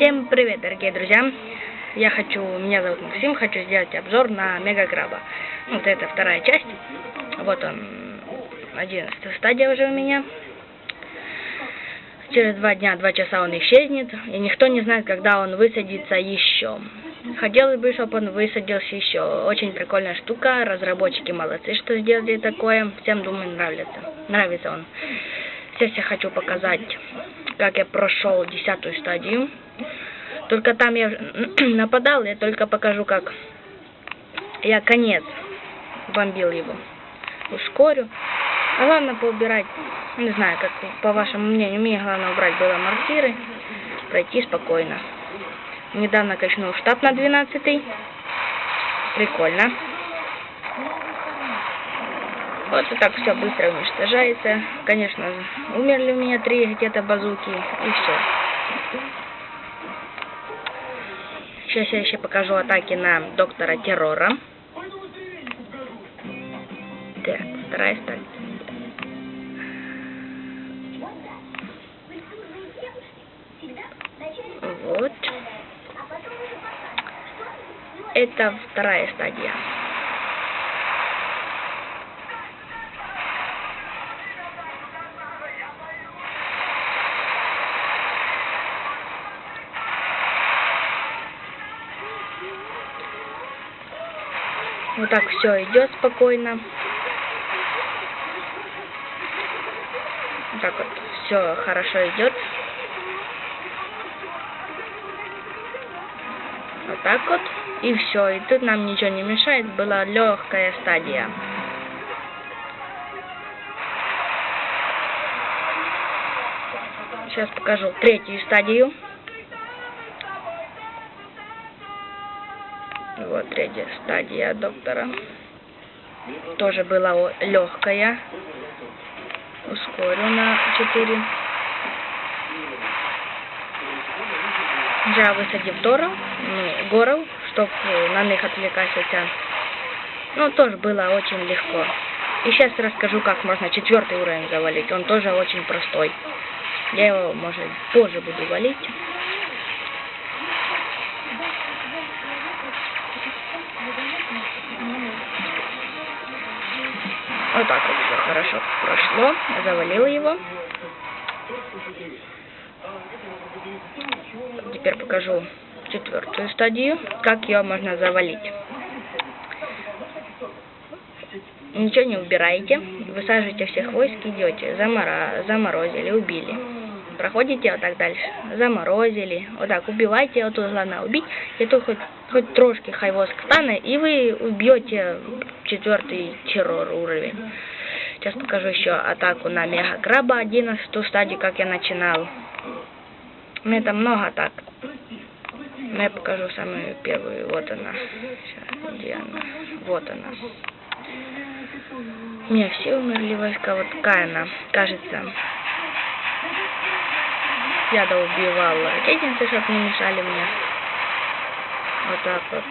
Всем привет, дорогие друзья! Я хочу, меня зовут Максим, хочу сделать обзор на Мегакраба. Вот это вторая часть. Вот он, 11 стадия уже у меня. Через два дня, два часа он исчезнет, и никто не знает, когда он высадится еще. Хотелось бы, чтобы он высадился еще. Очень прикольная штука, разработчики молодцы, что сделали такое. Всем, думаю, нравится. Нравится он. Сейчас я хочу показать, как я прошел десятую стадию. Только там я нападал, я только покажу, как я конец бомбил его. Ускорю. А главное поубирать, не знаю, как по вашему мнению, мне главное убрать было мортиры, пройти спокойно. Недавно качнул штаб на 12 -й. Прикольно. Вот и так все быстро уничтожается. Конечно, умерли у меня три где-то базуки и все. Сейчас я еще покажу атаки на доктора террора. Так, вторая стадия. Вот. Это вторая стадия. Вот так все идет спокойно. Вот так вот все хорошо идет. Вот так вот. И все. И тут нам ничего не мешает. Была легкая стадия. Сейчас покажу третью стадию. Вот третья стадия доктора. Тоже была легкая. Ускорю на 4. Вже висадив Торов, ну, Горов, чтобы на них отвлекаться. Ну, тоже было очень легко. И сейчас расскажу, как можно четвертый уровень завалить. Он тоже очень простой. Я его, может, позже буду валить. Вот так вот все хорошо прошло. Завалил его. Теперь покажу четвертую стадию, как ее можно завалить. Ничего не убираете, высаживаете всех войск, идете, замора... заморозили, убили. Проходите вот так дальше, заморозили, вот так убивайте, вот тут главное убить, и тут хоть, хоть трошки хай воск стане, и вы убьете четвертый террор уровень. Сейчас покажу еще атаку на мега краба 11 стадию, как я начинал. У меня там много атак. Но я покажу самую первую. Вот она. Сейчас, где она? Вот она. У меня все умерли войска. Вот такая она. Кажется. Я доубивал ракетницы, чтобы не мешали мне. Вот так вот.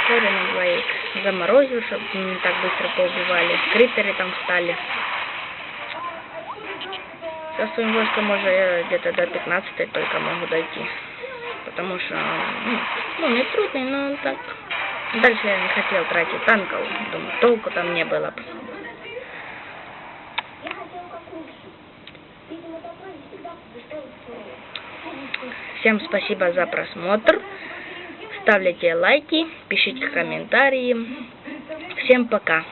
Вскоре на двоих заморозил, чтобы не так быстро поубивали. Криперы там встали. Со своим войском уже где-то до 15 только могу дойти. Потому что, ну, ну не трудный, но так. Дальше я не хотел тратить танков. Думаю, толку там не было. Всем спасибо за просмотр. Ставляйте лайки, пишите комментарии. Всем пока.